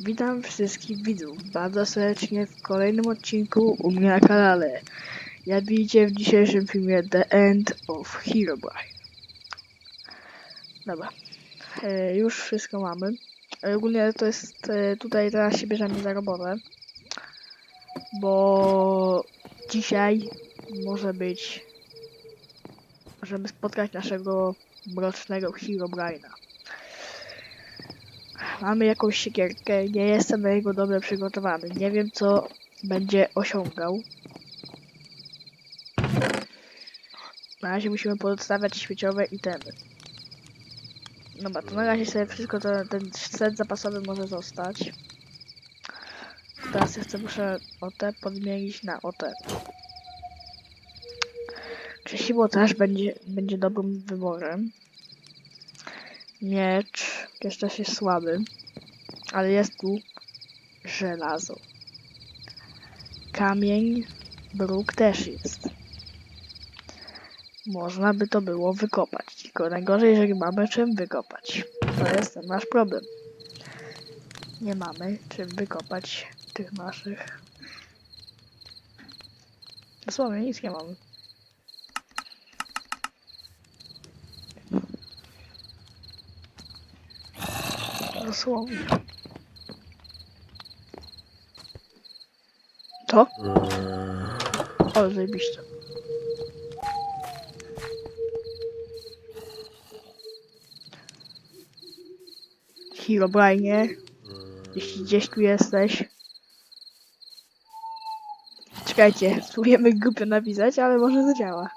Witam wszystkich widzów bardzo serdecznie w kolejnym odcinku u mnie na kanale. Jak widzicie w dzisiejszym filmie The End of Herobrine. Dobra, e, już wszystko mamy. E, Ogólnie to jest, e, tutaj teraz się bierzemy za robotę. Bo dzisiaj może być, żeby spotkać naszego mrocznego Herobrine'a. Mamy jakąś siekierkę, nie jestem na niego dobrze przygotowany. Nie wiem, co będzie osiągał. Na razie musimy podstawiać śmieciowe itemy. Dobra, to na razie sobie wszystko, to, ten set zapasowy może zostać. Teraz jeszcze muszę OT podmienić na OT. Krzesiwo też będzie, będzie dobrym wyborem. Miecz jest jest słaby, ale jest tu żelazo. Kamień, bruk też jest. Można by to było wykopać, tylko najgorzej, jeżeli mamy czym wykopać. To jest ten nasz problem. Nie mamy czym wykopać tych naszych. Dosłownie nic nie mamy. Dosłownie. To? O, zajebiście. Herobrine, jeśli gdzieś tu jesteś. Czekajcie, spróbujemy głupio napisać, ale może zadziała.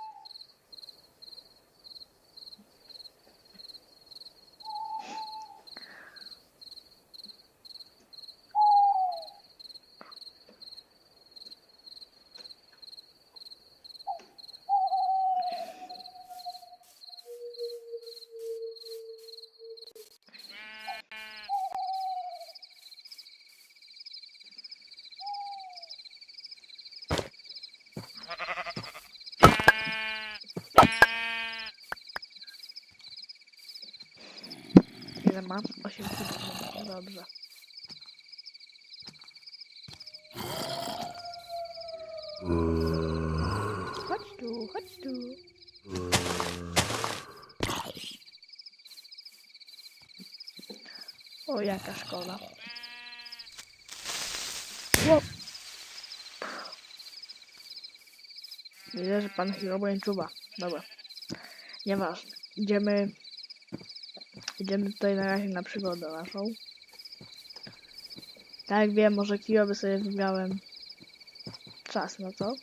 Ile mam? 8 tygodni. Dobrze. Chodź tu, chodź tu. O, jaka szkoda. Widzę, że pan Herobrine czuwa. Dobra. Nieważne. Idziemy Idziemy tutaj na razie na przygodę naszą. Tak wiem, może kilo by sobie wybrałem czas na to.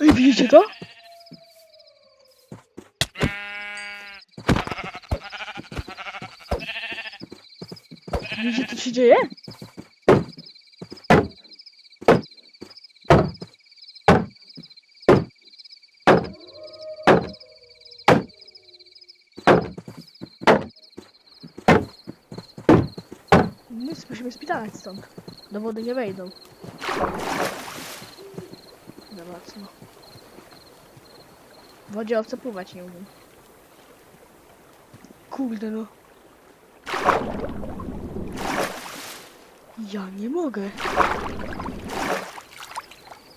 Ej, widzicie to? Widzicie, co się dzieje? Musimy spitać stąd. Do wody nie wejdą. Co? W wodzie owce pływać nie umiem. Kurde no. Ja nie mogę.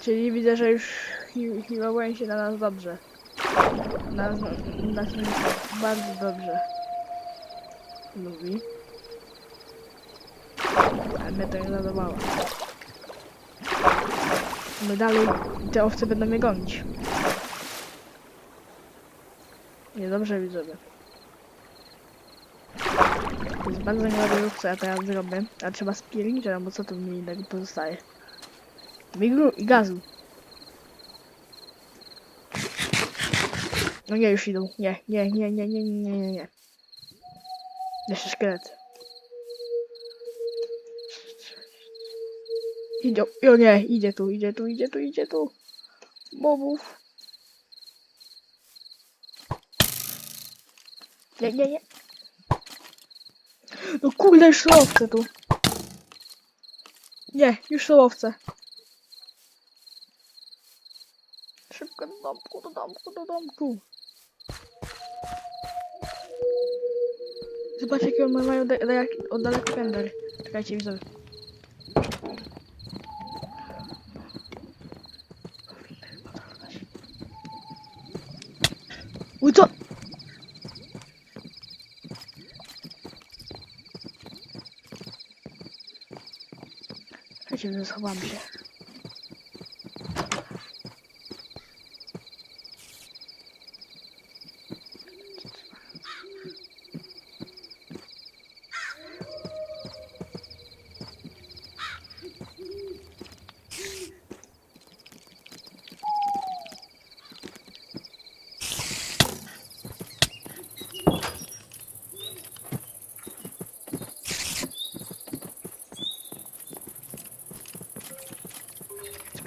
Czyli widzę, że już Hirowen się na nas dobrze. Na, na, na nas bardzo dobrze. Lubi. Ale mnie to nie zadowala. My dalej, te owce będą mnie gonić. Niedobrze widzowie. To jest bardzo niedobre co ja teraz zrobię. A trzeba spiernić, bo co tu mi innego pozostaje? Migru i gazu. No nie, już idą. Nie, nie, nie, nie, nie, nie, nie, nie. Jeszcze szkielety. Idzie, o nie, idzie tu, idzie tu, idzie tu, idzie tu. Mobów. Nie, nie, nie. No kurde, już są owce tu. Nie, już są owce. Szybko do domku, do domku, do domku. Zobaczcie, jakie on ma mają od daleko pędzel. Czekajcie, widzowie. Powinny chyba dorównać. Uj, co? Czekajcie, schowam się.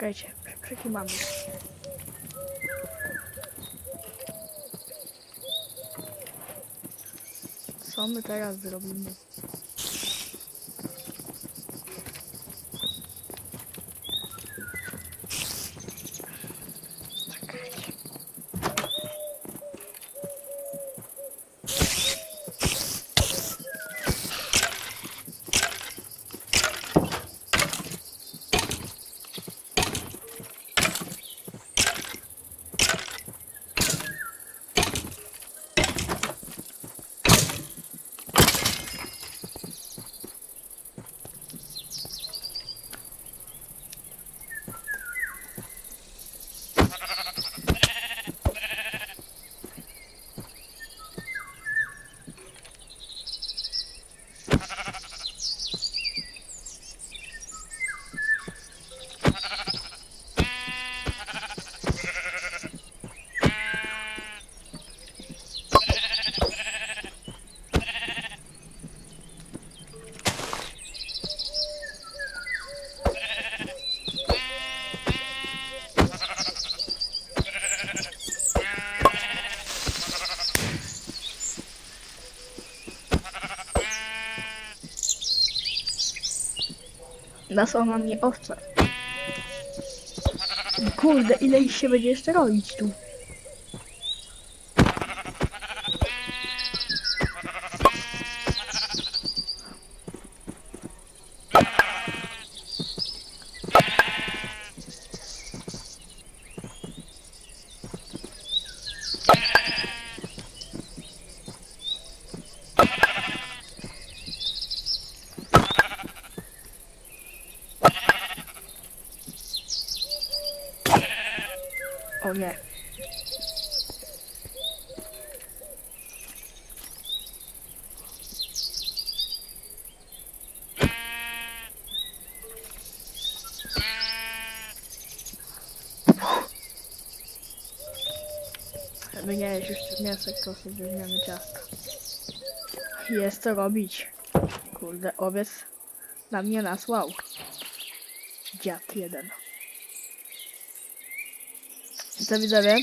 Czekajcie, przy- przekimamy. Co my teraz zrobimy? Nasłał na mnie owce. Kurde, ile ich się będzie jeszcze robić tu? O nie. Wymieniałeś już mięsek, to sobie wymiany ciasta. Jest co robić. Kurde, owiec na mnie nasłał. Dziad jeden. Co widzowie?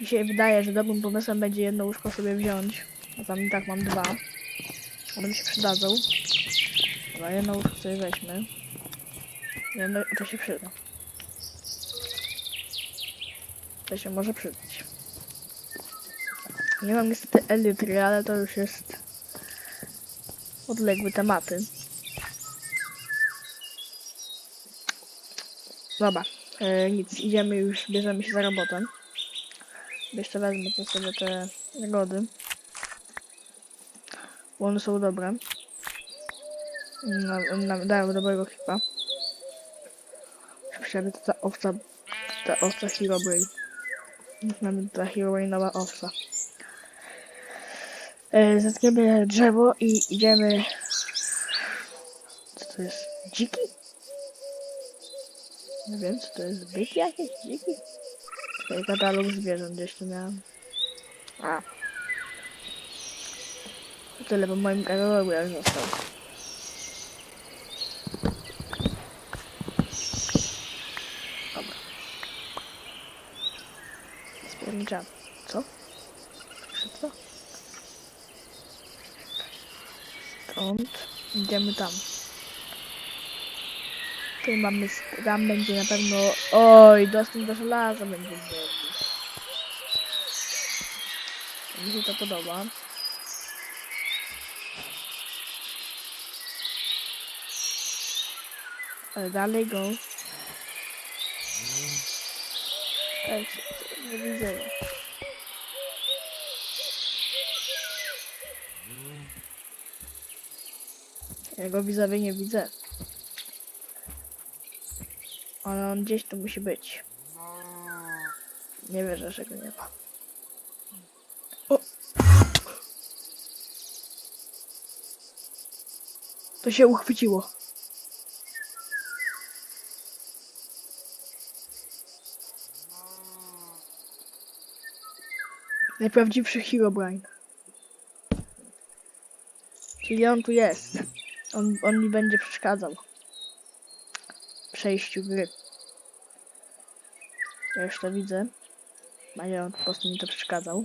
Mi się wydaje, że dobrym pomysłem będzie jedno łóżko sobie wziąć. A tam i tak mam dwa. One mi się przydadzą. Dobra, jedno łóżko sobie weźmy. Jedno to się przyda. To się może przydać. Nie mam niestety elitry, ale to już jest odległe tematy. Dobra, e, nic, idziemy już, bierzemy się za robotę. Jeszcze wezmę to sobie te jagody. Bo one są dobre. Na, na, dają dobrego hipa. Przynajmniej to ta owca, ta owca Hero Brain. Mamy ta Hero Brainowa owca. E, Zetniemy drzewo i idziemy... Co to jest? Dziki? Nie wiem, co to jest. Byk jakieś? Dziki? Tutaj katalog zwierząt tu miałem. A. To tyle, w moim katalogu jak został. Dobra. Spierniczam. Co? Czy co? Stąd idziemy tam. Tutaj mamy, tam będzie na pewno, oj, dostęp do żelaza będzie Mi się to podoba. Ale dalej go. Tak, nie widzę. Ja go widzowie nie widzę. Ale on gdzieś tu musi być. Nie wierzę, że go nie ma. O! To się uchwyciło. Najprawdziwszy Herobrine. Czyli on tu jest. On, on mi będzie przeszkadzał. Przejściu gry. Ja już to widzę. On po prostu mi to przeszkadzał.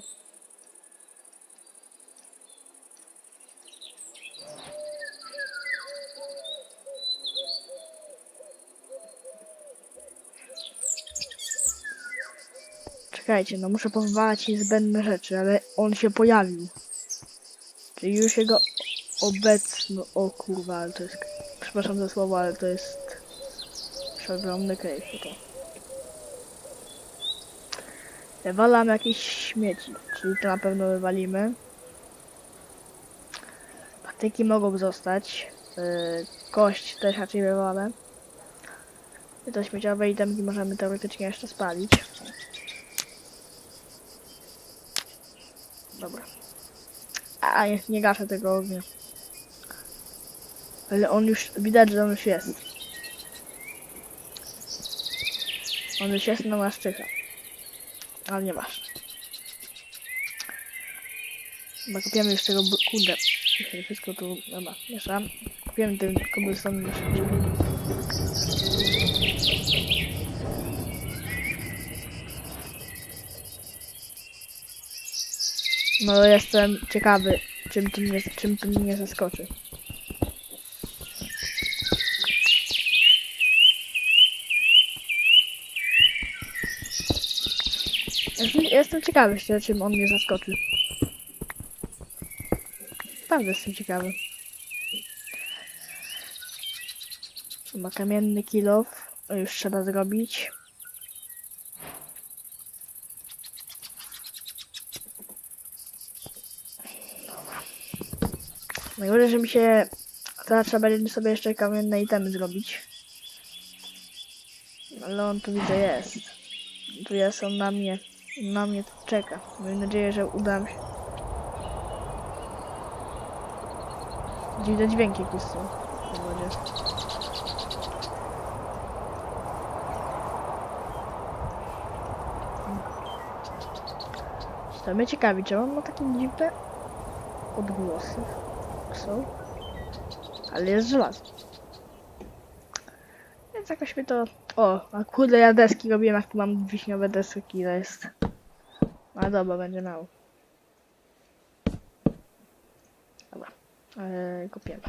Czekajcie, no muszę powalać niezbędne rzeczy, ale on się pojawił. Czyli już jego obecno... O kurwa, ale to jest... Przepraszam za słowo, ale to jest... Przeogromny cave to. Wywalam jakieś śmieci, czyli to na pewno wywalimy. Patyki mogą zostać. Yy, kość też raczej wywalę. Śmieciowe itemki możemy teoretycznie jeszcze spalić. Dobra. A nie, nie gaszę tego ognia. Ale on już, widać, że on już jest. On już jest na maszczyka. Ale nie masz. Chyba kupiamy już tego. Dzisiaj Wszystko tu, dobra, mieszam. Kupiemy ten cobblestone już. No jestem ciekawy, czym to mnie, czym to mnie zaskoczy. Jestem, ciekawy szczerze, czym on mnie zaskoczy. Naprawdę jestem ciekawy. Ma kamienny kilof. Już trzeba zrobić. Najgorzej, że mi się... Teraz trzeba będzie sobie jeszcze kamienne itemy zrobić. Ale on tu widzę jest. Tu jest on na mnie. Na mnie tu czeka. Mam nadzieję, że uda mi się. Widać dźwięki jakieś są w wodzie. To mnie ciekawi, czy on ma takie dziwne odgłosy. Są. Ale jest żelazo. Więc jakoś mi to... O, a kurde, ja deski robiłem, jak tu mam wiśniowe deski, to jest... A dobra, będzie mało. Dobra, eee, kopiemy.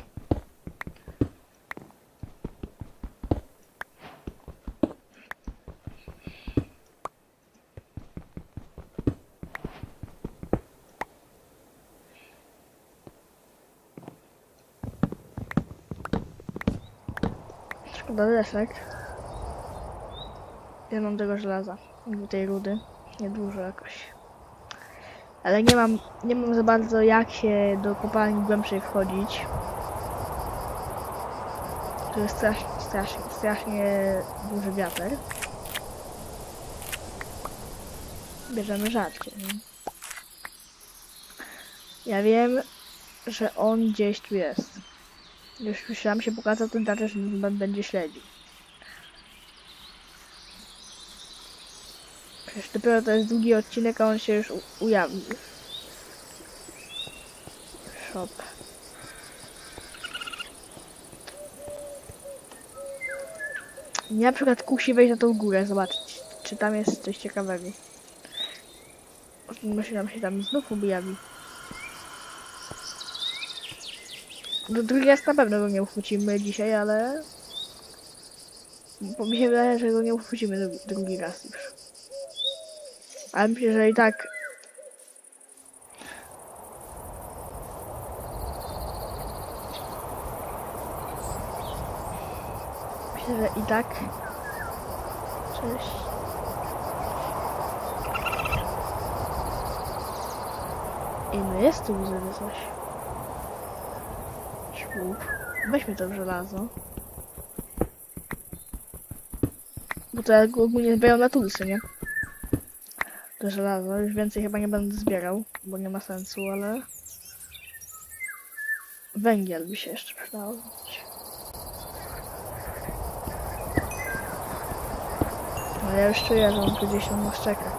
Szkoda desek. Ja mam tego żelaza. i tej rudy. Niedużo jakoś. Ale nie mam, nie mam za bardzo jak się do kopalni głębszej wchodzić. Tu jest strasznie, strasznie, strasznie duży wiatr. Bierzemy rzadko. Ja wiem, że on gdzieś tu jest. Już myślałam się pokazał, to znaczy, że nas będzie śledził. Przecież dopiero to jest długi odcinek, a on się już ujawnił. Shop. Mnie na przykład kusi wejść na tą górę, zobaczyć, czy tam jest coś ciekawego. Może nam się tam znów objawi. Do drugi raz na pewno go nie uchwycimy dzisiaj, ale... Bo mi się wydaje, że go nie uchwycimy dru- drugi raz już. Ale myślę, że i tak... Myślę, że i tak. Cześć. I no jest tu żeby coś. Ślub. Weźmy to żelazo. Bo to ogólnie zbieram na tulsy, nie? Żelazo. Już więcej chyba nie będę zbierał, bo nie ma sensu, ale... Węgiel by się jeszcze przydało. No ja już czuję, że on gdzieś na nas czeka.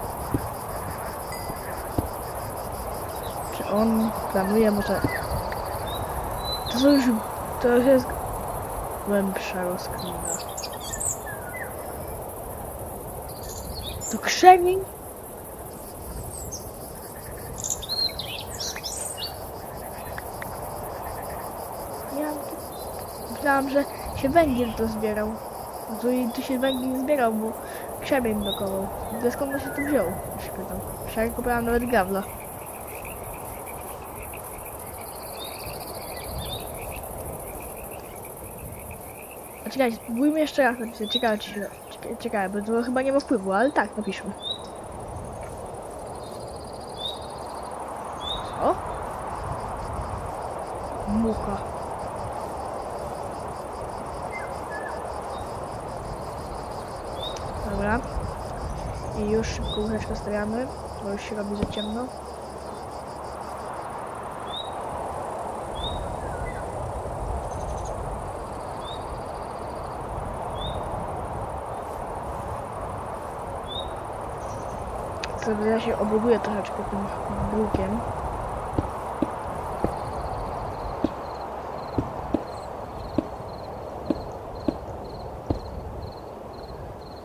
Czy on planuje może... To już... To już jest... Głębsza rozkmina. To krzemień? Ja myślałam, że się węgiel to zbierał. Tu, tu się węgiel zbierał, bo krzemień blokował. To skąd on się tu wziął? Się pytam. Ja kupowałam nawet gawla. A czekajcie, spróbujmy jeszcze raz napisać. Ciekawe, czy się... Ciekawe, bo to chyba nie ma wpływu, ale tak, napiszmy. Co? Mucha. Dobra. I już szybko łóżeczko stawiamy, bo już się robi za ciemno. Sobie ja się obuduję troszeczkę tym brukiem.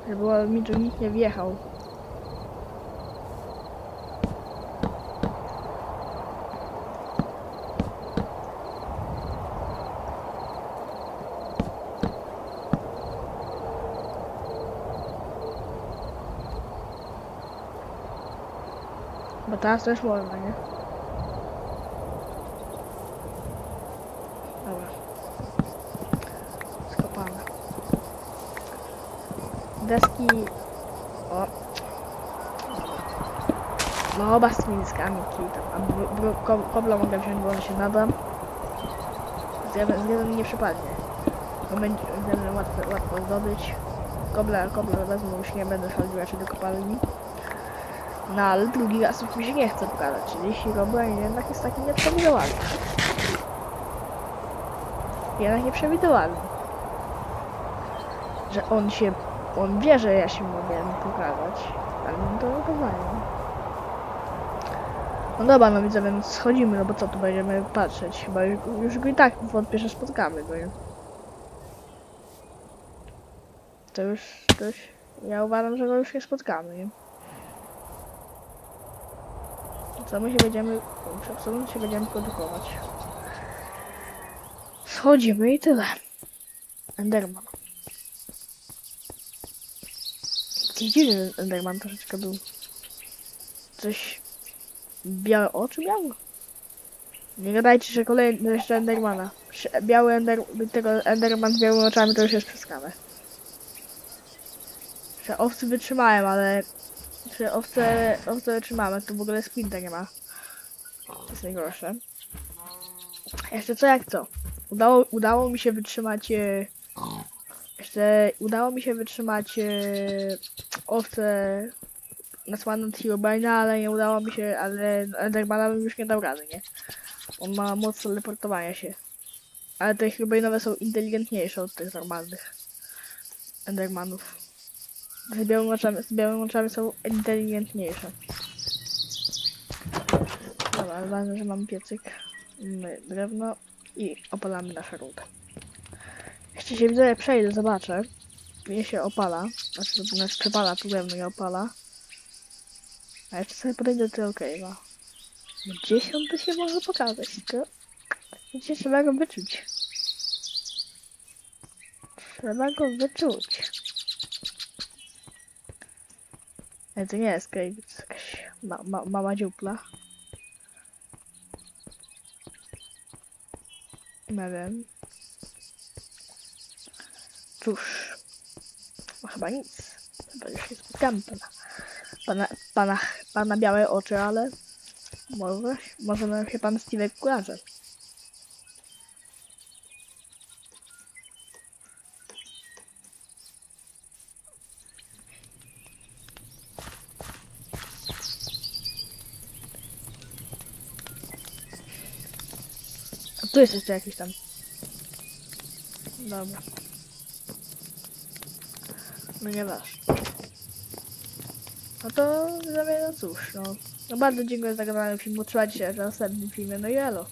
Żeby mi tu nikt nie wjechał. Teraz to już wolno, nie? Dobra. Skopane. Deski... O. No oba z tymi deskami. A kobla mogę wziąć, bo on się nada. Z jeden, nie przypadnie. Bo będzie łatwo, łatwo zdobyć. Kobla, kobla wezmę, już nie będę chodził raczej do kopalni. No ale drugi raz mi się nie chce pokazać, czyli Herobrine jednak jest taki nieprzewidywalny. Jednak nieprzewidywalny. Że on się, on wie, że ja się mogę mu pokazać, ale on to nie poznaje. No dobra, no widzę, więc schodzimy, no bo co tu będziemy patrzeć? Chyba już, już go i tak wątpię, że spotkamy go, nie? To już, to już, ja uważam, że go już nie spotkamy, nie? Co my się będziemy, co my się będziemy produkować? Schodzimy i tyle. Enderman. Jakiś dziwny Enderman troszeczkę był. Coś... Białe oczy miał? Nie gadajcie, że kolejny jeszcze Endermana. Biały Ender... tego Enderman z białymi oczami to już jest przeskane. Że owcy wytrzymałem, ale... Że owce, owce wytrzymałem, to w ogóle sprinta nie ma. To jest najgorsze. Jeszcze co jak co. Udało, udało mi się wytrzymać... E... Jeszcze udało mi się wytrzymać e... owce nasłane od Herobrine'a, ale nie udało mi się, ale Endermana bym już nie dał rady, nie? On ma moc teleportowania się. Ale te Herobrine'owe są inteligentniejsze od tych normalnych Endermanów. Z białymi oczami, z białymi oczami są inteligentniejsze. Dobra, ważne, że mam piecyk. Drewno i opalamy naszą rudę. Jeszcze się widzę, przejdę, zobaczę. Nie się opala. Znaczy, to znaczy przepala tu drewno i opala. A jeszcze sobie podejdę do tego cave'a. Tu się może pokazać, tylko... Wiecie, trzeba go wyczuć. Trzeba go wyczuć. Ale to nie jest jest jakaś ma ma mała dziupla. Nie wiem. cóż. No chyba nic. Chyba już nie spotkamy pana. Pana, pana, pana białe oczy, ale może, może nam się pan Steve kojarzy. Tu jest jeszcze jakiś tam. Dobra. No nieważne. No to widzowie, no cóż, no. No bardzo dziękuję za oglądanie filmu. Trzymajcie się w następnym filmie. No i elo.